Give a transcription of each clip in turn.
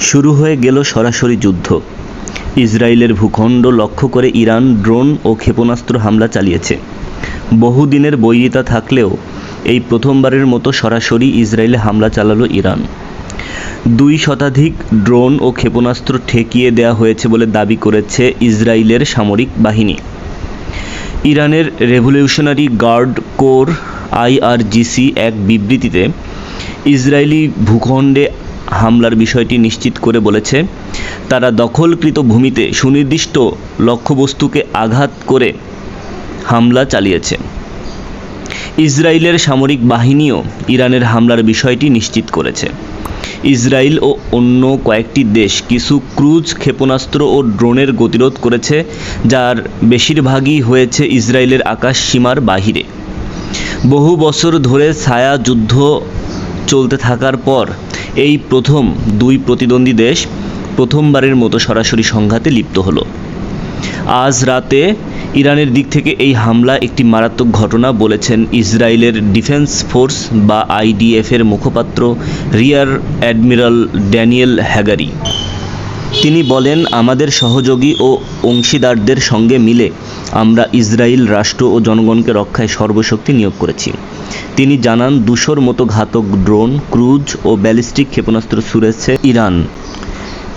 শুরু হয়ে গেল সরাসরি যুদ্ধ। ইসরায়েলের ভূখণ্ড লক্ষ্য করে ইরান ড্রোন ও ক্ষেপণাস্ত্র হামলা চালিয়েছে। বহুদিনের বৈরিতা থাকলেও এই প্রথমবারের মতো সরাসরি ইসরায়েলে হামলা চালালো ইরান। দুই শতাধিক ড্রোন ও ক্ষেপণাস্ত্র ঠেকিয়ে দেওয়া হয়েছে বলে দাবি করেছে ইসরায়েলের সামরিক বাহিনী। ইরানের রেভলিউশনারি গার্ড কোর আইআরজিসি এক বিবৃতিতে, ইসরায়েলি ভূখণ্ডে হামলার বিষয়টি নিশ্চিত করে বলেছে। তারা দখলকৃত ভূমিতে সুনির্দিষ্ট লক্ষ্যবস্তুকে আঘাত করে হামলা চালিয়েছে। ইসরায়েলের সামরিক বাহিনীও ইরানের হামলার বিষয়টি নিশ্চিত করেছে। ইসরায়েল ও অন্য কয়েকটি দেশ কিছু ক্রুজ, ক্ষেপণাস্ত্র ও ড্রোনের গতিরোধ করেছে, যার বেশিরভাগই হয়েছে ইসরায়েলের আকাশ সীমার বাহিরে। বহু বছর ধরে ছায়া যুদ্ধ চলতে থাকার পর এই প্রথম দুই প্রতিদ্বন্দ্বী দেশ প্রথমবারের মতো সরাসরি সংঘাতে লিপ্ত হলো। আজ রাতে ইরানের দিক থেকে এই হামলা একটি মারাত্মক ঘটনা বলেছেন ইসরায়েলের ডিফেন্স ফোর্স বা আইডিএফের মুখপাত্র রিয়ার অ্যাডমিরাল ড্যানিয়েল হ্যাগারি। তিনি বলেন, আমাদের সহযোগী ও অংশীদারদের সঙ্গে মিলে আমরা ইসরায়েল রাষ্ট্র ও জনগণকে রক্ষায় সর্বশক্তি নিয়োগ করেছি। তিনি জানান, দুশোর মতো ঘাতক ড্রোন, ক্রুজ ও ব্যালিস্টিক ক্ষেপণাস্ত্র ছুড়েছে ইরান।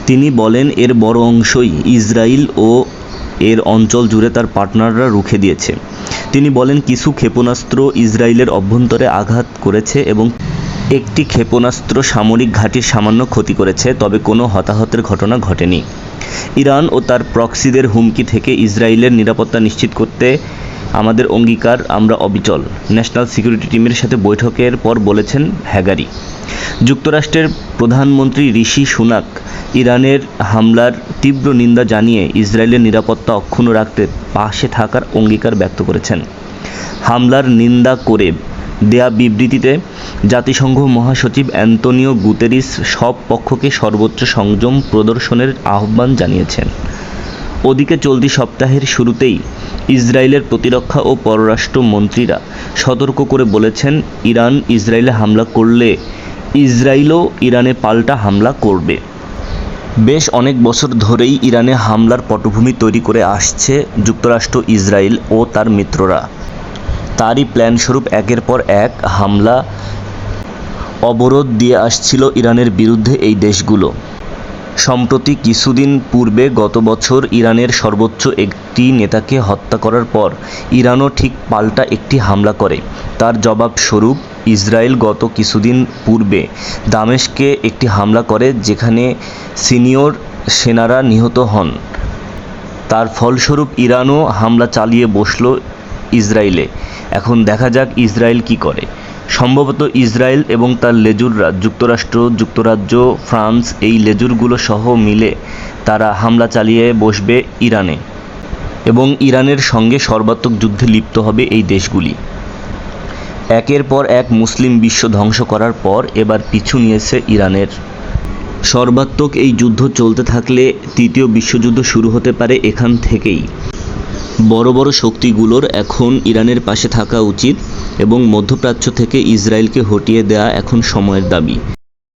তিনি বলেন, এর বড় অংশই ইসরায়েল ও এর অঞ্চল জুড়ে তার পার্টনাররা রুখে দিয়েছে। তিনি বলেন, কিছু ক্ষেপণাস্ত্র ইসরায়েলের অভ্যন্তরে আঘাত করেছে এবং একটি ক্ষেপণাস্ত্র সামরিক ঘাঁটির সামান্য ক্ষতি করেছে, তবে কোনো হতাহতের ঘটনা ঘটেনি। ইরান ও তার প্রক্সিদের হুমকি থেকে ইসরায়েলের নিরাপত্তা নিশ্চিত করতে আমাদের অঙ্গীকার, আমরা অবিচল, ন্যাশনাল সিকিউরিটি টিমের সাথে বৈঠকের পর বলেছেন হ্যাগারি। যুক্তরাষ্ট্রের প্রধানমন্ত্রী ঋষি সুনাক ইরানের হামলার তীব্র নিন্দা জানিয়ে ইসরায়েলের নিরাপত্তা অক্ষুণ্ণ রাখতে পাশে থাকার অঙ্গীকার ব্যক্ত করেছেন। হামলার নিন্দা করে দেয়া বিবৃতিতে জাতিসংঘ মহাসচিব অ্যান্তনিও গুতেরিস সব পক্ষকে সর্বোচ্চ সংযম প্রদর্শনের আহ্বান জানিয়েছেন। ওদিকে চলতি সপ্তাহের শুরুতেই ইসরায়েলের প্রতিরক্ষা ও পররাষ্ট্র মন্ত্রীরা সতর্ক করে বলেছেন, ইরান ইসরায়েলে হামলা করলে ইসরায়েলও ইরানে পাল্টা হামলা করবে। বেশ অনেক বছর ধরেই ইরানে হামলার পটভূমি তৈরি করে আসছে যুক্তরাষ্ট্র, ইসরায়েল ও তার মিত্ররা। তারই প্ল্যানস্বরূপ একের পর এক হামলা, অবরোধ দিয়ে আসছিল ইরানের বিরুদ্ধে এই দেশগুলো। সম্প্রতি কিছুদিন পূর্বে গত বছর ইরানের সর্বোচ্চ একটি নেতাকে হত্যা করার পর ইরানও ঠিক পাল্টা একটি হামলা করে। তার জবাবস্বরূপ ইসরায়েল গত কিছুদিন পূর্বে দামেশকে একটি হামলা করে যেখানে সিনিয়র সেনারা নিহত হন। তার ফলস্বরূপ ইরানও হামলা চালিয়ে বসল ইসরায়েলে। এখন দেখা যাক ইসরায়েল কি করে। সম্ভবত ইসরায়েল এবং তার লেজুররা, যুক্তরাষ্ট্র, যুক্তরাজ্য, ফ্রান্স, এই লেজুরগুলো সহ মিলে তারা হামলা চালিয়ে বসবে ইরানে এবং ইরানের সঙ্গে সর্বাত্মক যুদ্ধে লিপ্ত হবে এই দেশগুলি। একের পর এক মুসলিম বিশ্ব ধ্বংস করার পর এবার পিছু নিয়েছে ইরানের। সর্বাত্মক এই যুদ্ধ চলতে থাকলে তৃতীয় বিশ্বযুদ্ধ শুরু হতে পারে এখান থেকেই। বড় বড় শক্তিগুলোর এখন ইরানের পাশে থাকা উচিত এবং মধ্যপ্রাচ্য থেকে ইসরায়েলকে হটিয়ে দেয়া এখন সময়ের দাবি।